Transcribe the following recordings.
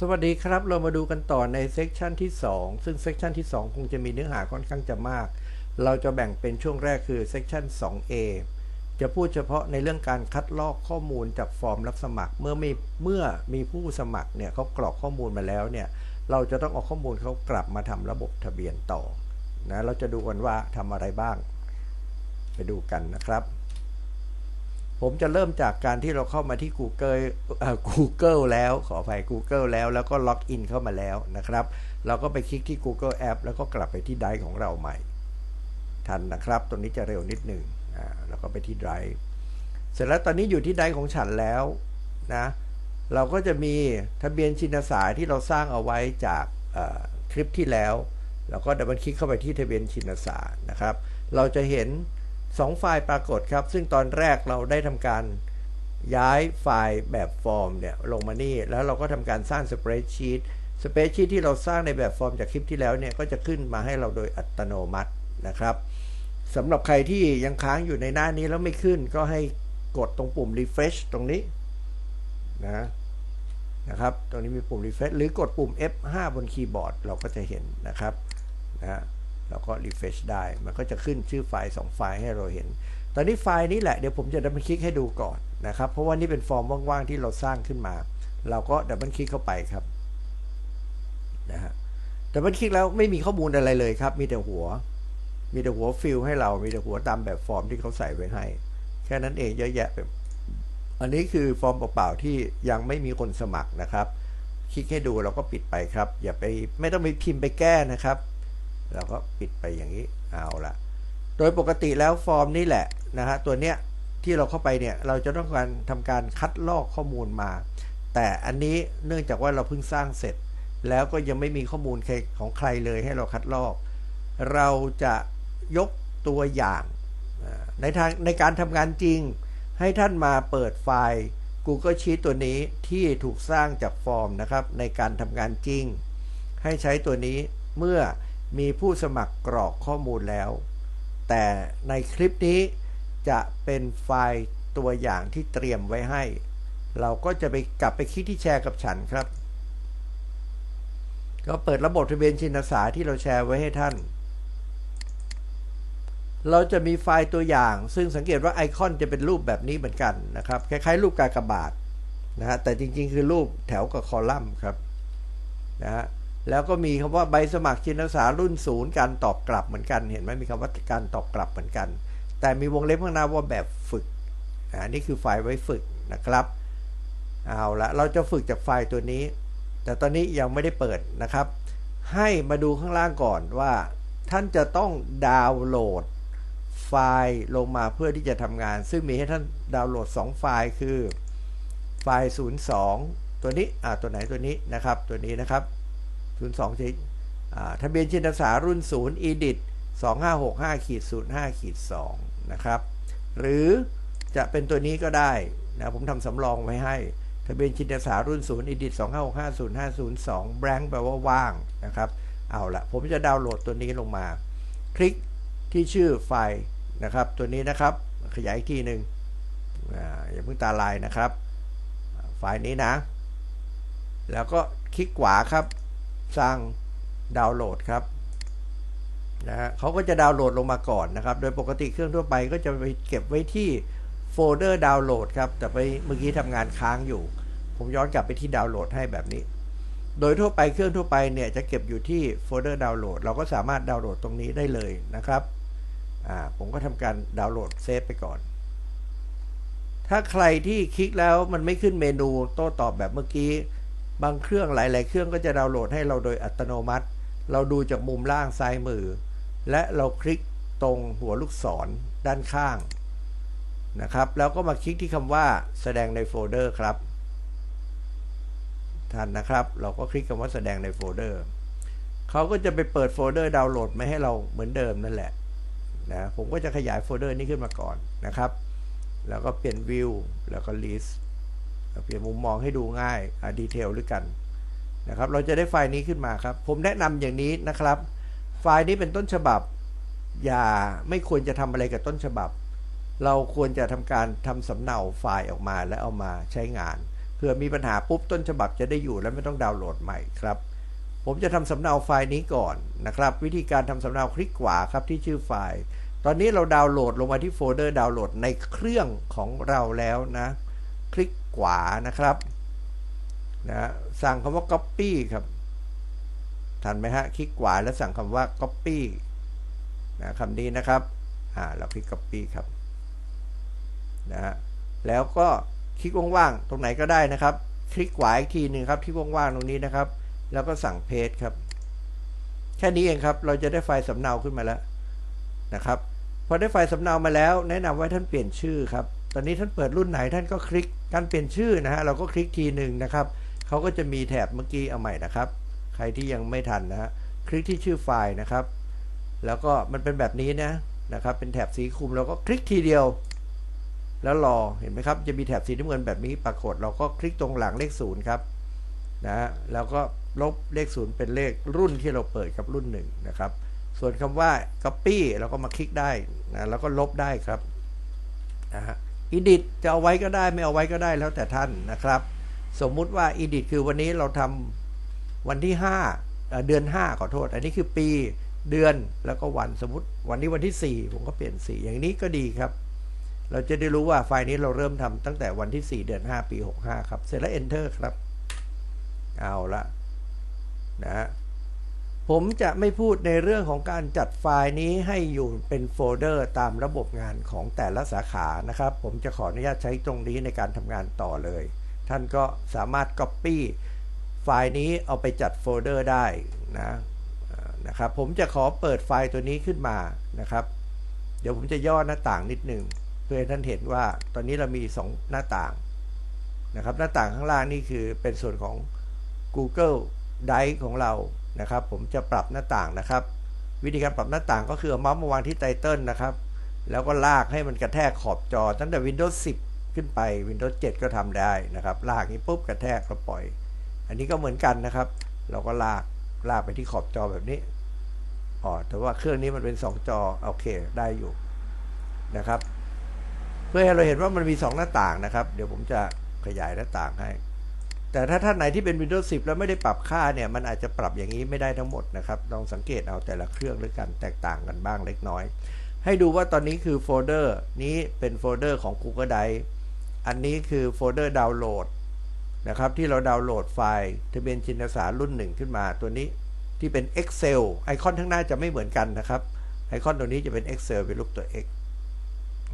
สวัสดีครับ เรามาดูกันต่อในเซกชันที่ 2 ซึ่งเซกชันที่ 2 คงจะมีเนื้อหาค่อนข้างจะมาก เราจะแบ่งเป็นช่วงแรกคือเซกชัน 2A จะพูดเฉพาะในเรื่องการคัดลอกข้อมูลจากฟอร์มรับสมัคร เมื่อมีเมื่อมีผู้สมัครเนี่ยเขากรอกข้อมูลมาแล้วเนี่ย เราจะต้องเอาข้อมูลเขากลับมาทำระบบทะเบียนต่อนะเราจะดูกันว่าทำอะไรบ้าง ไปดูกันนะครับ ผมจะเริ่มจากการที่เราเข้ามาที่ Google เอ่อ Google แล้วขออภัย Google แล้วแล้วก็ล็อกอินเข้ามาแล้วนะครับ เราก็ไปคลิกที่ Google App แล้วก็กลับไปที่ไดร์ของเราใหม่ ทันนะครับ ตรงนี้จะเร็วนิดหนึ่งอ่าแล้วก็ไปที่ไดร์เสร็จแล้วตอนนี้อยู่ที่ไดร์ของฉันแล้วนะเราก็จะมีทะเบียนชินสายที่เราสร้างเอาไว้จากคลิปที่แล้วเราก็ดับเบิลคลิกเข้าไปที่ทะเบียนชินสานะครับ เราจะเห็น 2 ไฟล์ปรากฏครับ ซึ่งตอนแรกเราได้ทำการย้ายไฟล์แบบฟอร์มเนี่ยลงมานี่ แล้วเราก็ทำการสร้างสเปรดชีตสเปรดชีตที่เราสร้างในแบบฟอร์มจากคลิปที่แล้วเนี่ยก็จะขึ้นมาให้เราโดยอัตโนมัตินะครับสำหรับใครที่ยังค้างอยู่ในหน้านี้แล้วไม่ขึ้นก็ให้กดตรงปุ่ม refresh ตรงนี้นะนะครับ ตรงนี้มีปุ่ม refresh หรือกดปุ่ม F5 บนคีย์บอร์ดเราก็จะเห็นนะครับนะ เราก็ refresh ได้ มันก็จะขึ้นชื่อไฟล์ 2 ไฟล์ให้เราเห็น ตอนนี้ไฟล์นี้แหละเดี๋ยวผมจะดับเบิลคลิกให้ดูก่อนนะครับ เพราะว่านี่เป็นฟอร์มว่างๆที่เราสร้างขึ้นมา เราก็ดับเบิลคลิกเข้าไปครับนะฮะดับเบิลคลิกแล้วไม่มีข้อมูลอะไรเลยครับ มีแต่หัว มีแต่หัวฟิลให้เรา มีแต่หัวตามแบบฟอร์มที่เขาใส่ไว้ให้ แค่นั้นเองเยอะแยะไปอันนี้คือฟอร์มเปล่าๆที่ยังไม่มีคนสมัครนะครับ คลิกให้ดูเราก็ปิดไปครับ อย่าไปไม่ต้องไปพิมพ์ไปแก้นะครับ เราก็ปิดไปอย่างนี้เอาละโดยปกติแล้วฟอร์มนี่แหละนะฮะตัวเนี้ยที่เราเข้าไปเนี่ยเราจะต้องการทำการคัดลอกข้อมูลมา แต่อันนี้เนื่องจากว่าเราเพิ่งสร้างเสร็จ แล้วก็ยังไม่มีข้อมูลของใครเลยให้เราคัดลอก เราจะยกตัวอย่างในทางในการทำงานจริง ให้ท่านมาเปิดไฟล์ Google Sheet ตัวนี้ที่ถูกสร้างจากฟอร์มนะครับในการทำงานจริง ให้ใช้ตัวนี้เมื่อ มีผู้สมัครกรอกข้อมูลแล้ว แต่ในคลิปนี้จะเป็นไฟล์ตัวอย่างที่เตรียมไว้ให้ เราก็จะไปกลับไปคลิกที่แชร์กับฉันครับ ก็เปิดระบบทะเบียนชินสาที่เราแชร์ไว้ให้ท่าน เราจะมีไฟล์ตัวอย่าง ซึ่งสังเกตว่าไอคอนจะเป็นรูปแบบนี้เหมือนกันนะครับ คล้ายๆ รูปกากบาทนะฮะ แต่จริงๆ คือรูปแถวกับคอลัมน์ครับนะฮะ แล้วก็มีคำว่าใบสมัครชินสารุ่นศูนย์การตอบกลับเหมือนกัน เห็นไหมมีคำว่าการตอบกลับเหมือนกัน แต่มีวงเล็บข้างหน้าว่าแบบฝึกอันนี้คือไฟล์ไว้ฝึกนะครับเอาละเราจะฝึกจากไฟล์ตัวนี้ แต่ตอนนี้ยังไม่ได้เปิดนะครับ ให้มาดูข้างล่างก่อนว่า ท่านจะต้องดาวน์โหลดไฟล์ลงมาเพื่อที่จะทำงาน ซึ่งมีให้ท่านดาวน์โหลด 2 ไฟล์คือไฟล์ 02 ตัวนี้อ่าตัวไหนตัวนี้นะครับ ตัวนี้นะครับ 02ชิทะเบียนชินสารุ่น0 edit 2565ขีด05ขีด2นะครับ หรือจะเป็นตัวนี้ก็ได้นะผมทำสำรองไว้ให้ ทะเบียนชินสารุ่น0 edit 25650502 blank แปลว่าว่างนะครับ เอาละผมจะดาวน์โหลดตัวนี้ลงมา คลิกที่ชื่อไฟล์นะครับ ตัวนี้นะครับ ขยายอีกทีหนึ่งอย่าเพิ่งตาลายนะครับ ไฟล์นี้นะ แล้วก็คลิกขวาครับ สั่งดาวน์โหลดครับนะฮะเขาก็จะดาวน์โหลดลงมาก่อนนะครับ โดยปกติเครื่องทั่วไปก็จะไปเก็บไว้ที่โฟลเดอร์ดาวน์โหลดครับ แต่ไปเมื่อกี้ทำงานค้างอยู่ ผมย้อนกลับไปที่ดาวน์โหลดให้แบบนี้ โดยทั่วไปเครื่องทั่วไปเนี่ยจะเก็บอยู่ที่โฟลเดอร์ดาวน์โหลด เราก็สามารถดาวน์โหลดตรงนี้ได้เลยนะครับ อ่า ผมก็ทำการดาวน์โหลดเซฟไปก่อน ถ้าใครที่คลิกแล้วมันไม่ขึ้นเมนูโต้ตอบแบบเมื่อกี้ บางเครื่องหลาย ๆ เครื่องก็จะดาวน์โหลดให้เราโดยอัตโนมัติ เราดูจากมุมล่างซ้ายมือ และเราคลิกตรงหัวลูกศรด้านข้างนะครับ แล้วก็มาคลิกที่คำว่าแสดงในโฟลเดอร์ครับท่านนะครับ เราก็คลิกคำว่าแสดงในโฟลเดอร์เขาก็จะไปเปิดโฟลเดอร์ดาวน์โหลดม่ให้เราเหมือนเดิมนั่นแหละนะผมก็จะขยายโฟลเดอร์นี้ขึ้นมาก่อนนะครับ แล้วก็เปลี่ยนวิวแล้วก็ list เปลี่ยนมุมมองให้ดูง่ายดีเทลด้วยกันนะครับ เราจะได้ไฟล์นี้ขึ้นมาครับ ผมแนะนำอย่างนี้นะครับ ไฟล์นี้เป็นต้นฉบับ อย่าไม่ควรจะทำอะไรกับต้นฉบับ เราควรจะทำการทำสำเนาไฟล์ออกมาและเอามาใช้งานคือผื่อมีปัญหาปุ๊บต้นฉบับจะได้อยู่และไม่ต้องดาวน์โหลดใหม่ครับ ผมจะทำสำเนาไฟล์นี้ก่อนนะครับ วิธีการทำสำเนาคลิกขวาครับที่ชื่อไฟล์ ตอนนี้เราดาวน์โหลดลงมาที่โฟลเดอร์ดาวน์โหลดในเครื่องของเราแล้วนะ คลิก ขวานะครับนะสั่งคำว่า copy ครับทันไหมฮะคลิกขวาแล้วสั่งคำว่า copy นะคำนี้นะครับอ่าเราคลิก copy ครับนะฮะแล้วก็คลิกว่างๆตรงไหนก็ได้นะครับ คลิกขวาอีกทีหนึ่งครับที่ว่างๆตรงนี้นะครับ แล้วก็สั่งเพจครับแค่นี้เองครับ เราจะได้ไฟล์สำเนาขึ้นมาแล้วนะครับ พอได้ไฟล์สำเนามาแล้ว แนะนำว่าท่านเปลี่ยนชื่อครับ ตอนนี้ท่านเปิดรุ่นไหนท่านก็คลิกการเปลี่ยนชื่อนะฮะเราก็คลิกทีหนึ่งนะครับเขาก็จะมีแถบเมื่อกี้เอาใหม่นะครับ ใครที่ยังไม่ทันนะฮะคลิกที่ชื่อไฟล์นะครับ แล้วก็มันเป็นแบบนี้นะนะครับเป็นแถบสีคุมเราก็คลิกทีเดียว แล้วรอเห็นไหมครับจะมีแถบสีน้ำเงินแบบนี้ปรากฏ เราก็คลิกตรงหลังเลขศูนย์ครับนะแล้วก็ลบเลขศูนย์เป็นเลขรุ่นที่เราเปิดกับรุ่นหนึ่งนะครับ ส่วนคำว่า copy เราก็มาคลิกได้นะแล้วก็ลบได้ครับนะฮะ edit จะเอาไว้ก็ได้ไม่เอาไว้ก็ได้แล้วแต่ท่านนะครับ สมมุติว่า edit คือวันนี้เราทำวันที่ 5 เดือน 5 ขอโทษ อันนี้คือปีเดือนแล้วก็วันสมมติวันนี้วันที่ 4 ผมก็เปลี่ยนสีอย่างนี้ก็ดีครับ เราจะได้รู้ว่าไฟล์นี้เราเริ่มทำตั้งแต่วันที่ 4 เดือน 5 ปี 65 ครับ เสร็จแล้ว enter ครับ เอาละนะฮะ ผมจะไม่พูดในเรื่องของการจัดไฟล์นี้ให้อยู่เป็นโฟลเดอร์ตามระบบงานของแต่ละสาขานะครับ ผมจะขออนุญาตใช้ตรงนี้ในการทำงานต่อเลย ท่านก็สามารถ Copy ไฟล์นี้เอาไปจัดโฟลเดอร์ได้นะนะครับ ผมจะขอเปิดไฟล์ตัวนี้ขึ้นมานะครับ เดี๋ยวผมจะย่อหน้าต่างนิดหนึ่งเพื่อให้ท่านเห็นว่าตอนนี้เรามี 2 หน้าต่างนะครับ หน้าต่างข้างล่างนี่คือเป็นส่วนของ Google Drive ของเรา นะครับ ผมจะปรับหน้าต่างนะครับ วิธีการปรับหน้าต่างก็คือเอาเมาส์มาวางที่ไตเติลนะครับ แล้วก็ลากให้มันกระแทกขอบจอ ตั้งแต่ Windows 10 ขึ้นไป Windows 7 ก็ทำได้นะครับ ลากนี้ปุ๊บกระแทกแล้วปล่อย อันนี้ก็เหมือนกันนะครับ เราก็ลากลากไปที่ขอบจอแบบนี้อ๋อแต่ว่าเครื่องนี้มันเป็น 2 จอโอเคได้อยู่นะครับ เพื่อให้เราเห็นว่ามันมี 2 หน้าต่างนะครับ เดี๋ยวผมจะขยายหน้าต่างให้ แต่ถ้าท่านไหนที่เป็น Windows 10 แล้วไม่ได้ปรับค่าเนี่ย มันอาจจะปรับอย่างนี้ไม่ได้ทั้งหมดนะครับ ลองสังเกตเอาแต่ละเครื่องด้วยกันแตกต่างกันบ้างเล็กน้อย ให้ดูว่าตอนนี้คือโฟลเดอร์นี้เป็นโฟลเดอร์ของ Google Drive อันนี้คือโฟลเดอร์ดาวน์โหลดนะครับที่เราดาวน์โหลดไฟล์ทะเบียนจินสารรุ่นหนึ่งขึ้นมาตัวนี้ที่เป็น Excel ไอคอนข้างหน้าจะไม่เหมือนกันนะครับ ไอคอนตัวนี้จะเป็น Excel เป็นรูปตัว X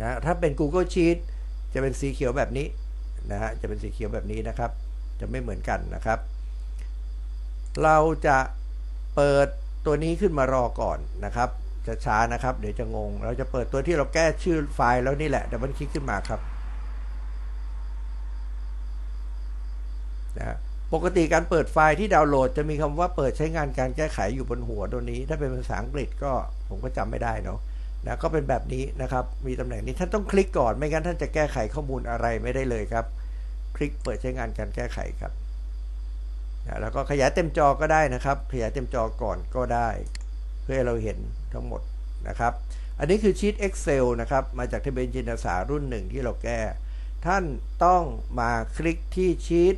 นะถ้าเป็น Google Sheet จะเป็นสีเขียวแบบนี้นะฮะจะเป็นสีเขียวแบบนี้นะครับ จะไม่เหมือนกันนะครับ เราจะเปิดตัวนี้ขึ้นมารอก่อนนะครับจะช้านะครับ เดี๋ยวจะงง เราจะเปิดตัวที่เราแก้ชื่อไฟล์แล้วนี่แหละดับเบิลคลิกขึ้นมาครับนะปกติการเปิดไฟล์ที่ดาวน์โหลด จะมีคำว่าเปิดใช้งานการแก้ไขอยู่บนหัวตัวนี้ ถ้าเป็นภาษาอังกฤษก็ผมก็จำไม่ได้เนาะนะก็เป็นแบบนี้นะครับ มีตำแหน่งนี้ท่านต้องคลิกก่อนไม่งั้นท่านจะแก้ไขข้อมูลอะไรไม่ได้เลยครับ คลิกเปิดใช้งานการแก้ไขครับนะแล้วก็ขยายเต็มจอก็ได้นะครับ ขยายเต็มจอก่อนก็ได้ เพื่อให้เราเห็นทั้งหมดนะครับ อันนี้คือชีต Excel นะครับ มาจากทะเบียนจินตสารุ่นหนึ่งที่เราแก้ ท่านต้องมาคลิกที่ชีต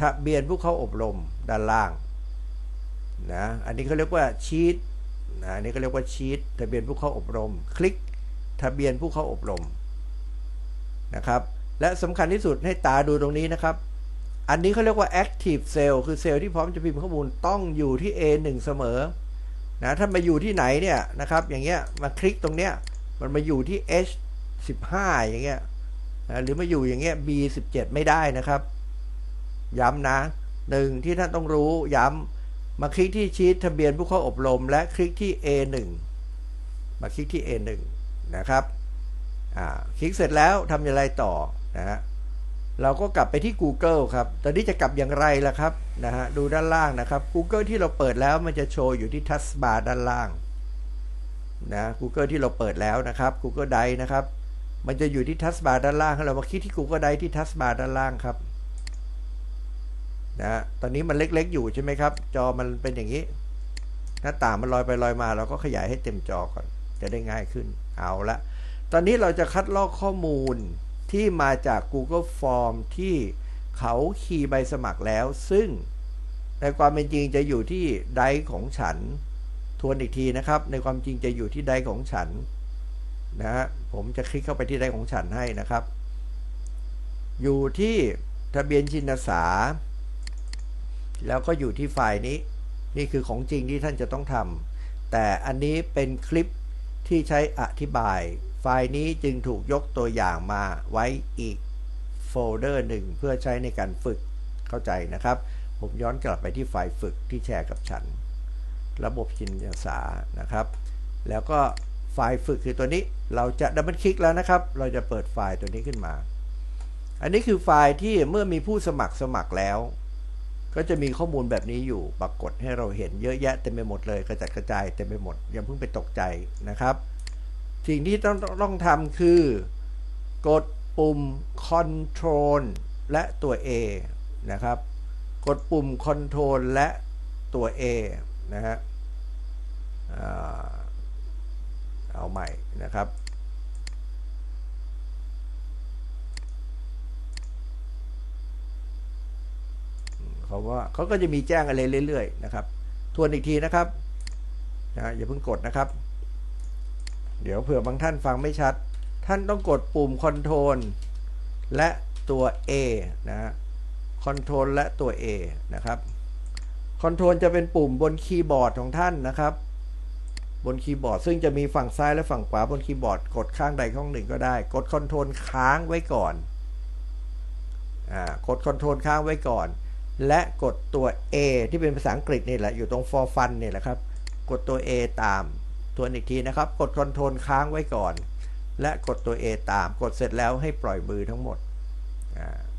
ทะเบียนผู้เข้าอบรมด้านล่างนะอันนี้เขาเรียกว่าชีตนะอันนี้ก็เรียกว่าชีตทะเบียนผู้เข้าอบรม คลิกทะเบียนผู้เข้าอบรมนะครับ และสำคัญที่สุดให้ตาดูตรงนี้นะครับ อันนี้เขาเรียกว่า active cell คือเซลล์ที่พร้อมจะพิมพ์ข้อมูลต้องอยู่ที่ A1 เสมอนะถ้ามาอยู่ที่ไหนเนี่ยนะครับอย่างเงี้ยมาคลิกตรงเนี้ยมันมาอยู่ที่ H15 อย่างเงี้ยนะหรือมาอยู่อย่างเงี้ย B17 ไม่ได้นะครับ ย้ำนะหนึ่งที่ท่านต้องรู้ย้ำมาคลิกที่ชีตทะเบียนผู้เข้าอบรม และคลิกที่ A1 มาคลิกที่ A1 นะครับ อ่า คลิกเสร็จแล้วทำอย่างไรต่อ นะฮะเราก็กลับไปที่ Google ครับ ตอนนี้จะกลับอย่างไรล่ะครับนะฮะดูด้านล่างนะครับ Google ที่เราเปิดแล้วมันจะโชว์อยู่ที่ทัสบาร์ด้านล่างนะ Google ที่เราเปิดแล้วนะครับ Google Drive นะครับ มันจะอยู่ที่ทัสบาร์ด้านล่างเรามาคลิกที่ Google Drive ที่ทัสบาร์ด้านล่างครับนะตอนนี้มันเล็กๆอยู่ใช่ไหมครับ จอมันเป็นอย่างนี้ หน้าต่างมันลอยไปลอยมา เราก็ขยายให้เต็มจอก่อน จะได้ง่ายขึ้น เอาละ ตอนนี้เราจะคัดลอกข้อมูล ที่มาจาก Google Form ที่เขาคีย์ใบสมัครแล้ว ซึ่งในความเป็นจริงจะอยู่ที่ไดของฉัน ทวนอีกทีนะครับ ในความจริงจะอยู่ที่ไดของฉันนะฮะผมจะคลิกเข้าไปที่ไดของฉันให้นะครับ อยู่ที่ทะเบียนชินสา แล้วก็อยู่ที่ไฟล์นี้ นี่คือของจริงที่ท่านจะต้องทำแต่อันนี้เป็นคลิปที่ใช้อธิบาย ไฟล์นี้จึงถูกยกตัวอย่างมาไว้อีกโฟลเดอร์หนึ่งเพื่อใช้ในการฝึกเข้าใจนะครับ ผมย้อนกลับไปที่ไฟล์ฝึกที่แชร์กับฉัน ระบบชินสานะครับ แล้วก็ไฟล์ฝึกคือตัวนี้เราจะดับเบิลคลิกแล้วนะครับ เราจะเปิดไฟล์ตัวนี้ขึ้นมา อันนี้คือไฟล์ที่เมื่อมีผู้สมัครสมัครแล้ว ก็จะมีข้อมูลแบบนี้อยู่ปรากฏให้เราเห็นเยอะแยะเต็มไปหมดเลยกระจัดกระจายเต็มไปหมดอย่าเพิ่งไปตกใจนะครับ สิ่งที่ต้องต้องทำคือ กดปุ่ม Control และตัว A นะครับ กดปุ่ม Control และตัว A นะฮะเอาใหม่นะครับ เขาว่าเขาก็จะมีแจ้งอะไรเรื่อย ๆ นะครับ ทวนอีกทีนะครับนะอย่าเพิ่งกดนะครับ เดี๋ยวเผื่อบางท่านฟังไม่ชัด ท่านต้องกดปุ่ม Control และตัว A นะฮะ Control และตัว A นะครับ Control จะเป็นปุ่มบนคีย์บอร์ดของท่านนะครับ บนคีย์บอร์ด ซึ่งจะมีฝั่งซ้ายและฝั่งขวาบนคีย์บอร์ด กดข้างใดข้างหนึ่งก็ได้ กด Control ค้างไว้ก่อนกด Control ค้างไว้ก่อน และกดตัว A ที่เป็นภาษาอังกฤษนี่แหละอยู่ตรง for fun เนี่แหละครับ กดตัว A ตาม วนอีกทีนะครับ กด Control ค้างไว้ก่อน และกดตัว A ตาม กดเสร็จแล้วให้ปล่อยมือทั้งหมด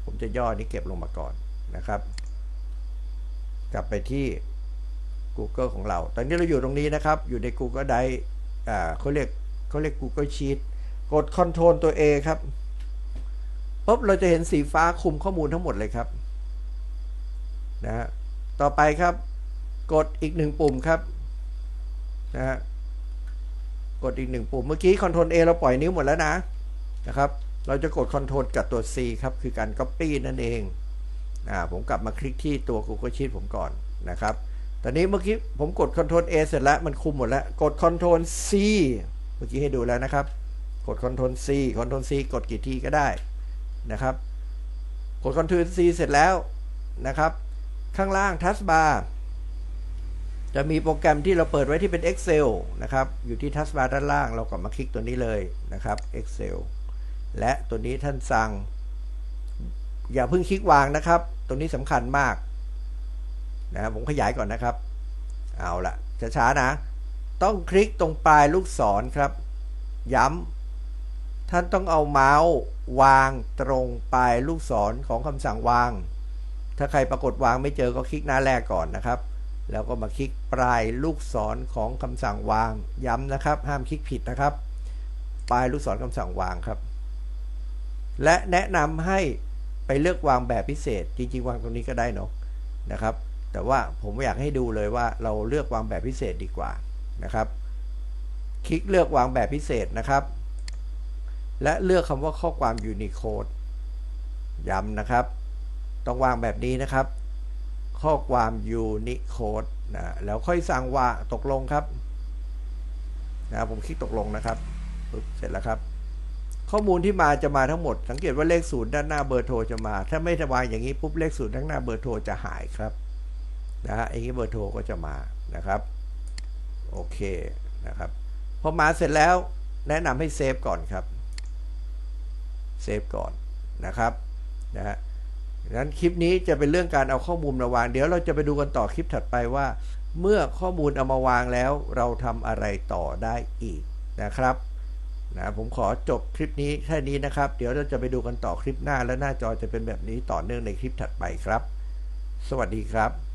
ผมจะย่อนี้เก็บลงมาก่อนนะครับ กลับไปที่ Google ของเรา ตอนนี้เราอยู่ตรงนี้นะครับ อยู่ใน Google Drive เขาเรียกเขาเรียก Google Sheet กด Control ตัว A ครับปุ๊บเราจะเห็นสีฟ้าคุมข้อมูลทั้งหมดเลยครับนะฮะต่อไปครับ กดอีกหนึ่งปุ่มครับนะฮะ กดอีกหนึ่งปุ่มเมื่อกี้ Ctrl A เราปล่อยนิ้วหมดแล้วนะนะครับ เราจะกด Ctrl กับตัว C ครับคือการ Copy นั่นเองอ่าผมกลับมาคลิกที่ตัว Google Sheet ผมก่อนนะครับ ตอนนี้เมื่อกี้ผมกด Ctrl A เสร็จแล้วมันคุมหมดแล้ว กด Ctrl C เมื่อกี้ให้ดูแล้วนะครับ กด Ctrl C Ctrl C กดกี่ทีก็ได้นะครับ กด Ctrl C เสร็จแล้วนะครับ ข้างล่างทัสบาร์ จะมีโปรแกรมที่เราเปิดไว้ที่เป็น Excel นะครับ อยู่ที่ทัสบาร์ด้านล่าง เราก็มาคลิกตัวนี้เลยนะครับ Excel และตัวนี้ท่านสั่ง อย่าเพิ่งคลิกวางนะครับ ตรงนี้สำคัญมากนะผมขยายก่อนนะครับ เอาละช้าๆนะ ต้องคลิกตรงปลายลูกศรครับ ย้ำท่านต้องเอาเมาส์วางตรงปลายลูกศรของคำสั่งวาง ถ้าใครปรากฏวางไม่เจอก็คลิกหน้าแรกก่อนนะครับ แล้วก็มาคลิกปลายลูกศรของคำสั่งวาง ย้ำนะครับ ห้ามคลิกผิดนะครับ ปลายลูกศรคำสั่งวางครับ และแนะนำให้ไปเลือกวางแบบพิเศษ จริงๆ วางตรงนี้ก็ได้เนาะนะครับ แต่ว่าผมอยากให้ดูเลยว่าเราเลือกวางแบบพิเศษดีกว่านะครับ คลิกเลือกวางแบบพิเศษนะครับ และเลือกคำว่าข้อความ Unicode ย้ำนะครับ ต้องวางแบบนี้นะครับ ข้อความ Unicode นะแล้วค่อยสั่งว่าตกลงครับนะผมคลิกตกลงนะครับเสร็จแล้วครับ ข้อมูลที่มาจะมาทั้งหมด สังเกตว่าเลขศูนย์ด้านหน้าเบอร์โทรจะมา ถ้าไม่วางอย่างนี้ปุ๊บเลขศูนย์ด้านหน้าเบอร์โทรจะหายครับนะฮะอย่างนี้เบอร์โทรก็จะมานะครับโอเคนะครับพอมาเสร็จแล้วแนะนำให้เซฟก่อนครับเซฟก่อนนะครับนะฮะ นั้นคลิปนี้จะเป็นเรื่องการเอาข้อมูลมาวาง เดี๋ยวเราจะไปดูกันต่อคลิปถัดไปว่า เมื่อข้อมูลเอามาวางแล้วเราทำอะไรต่อได้อีกนะครับนะผมขอจบคลิปนี้แค่นี้นะครับ เดี๋ยวเราจะไปดูกันต่อคลิปหน้าและหน้าจอจะเป็นแบบนี้ต่อเนื่องในคลิปถัดไปครับ สวัสดีครับ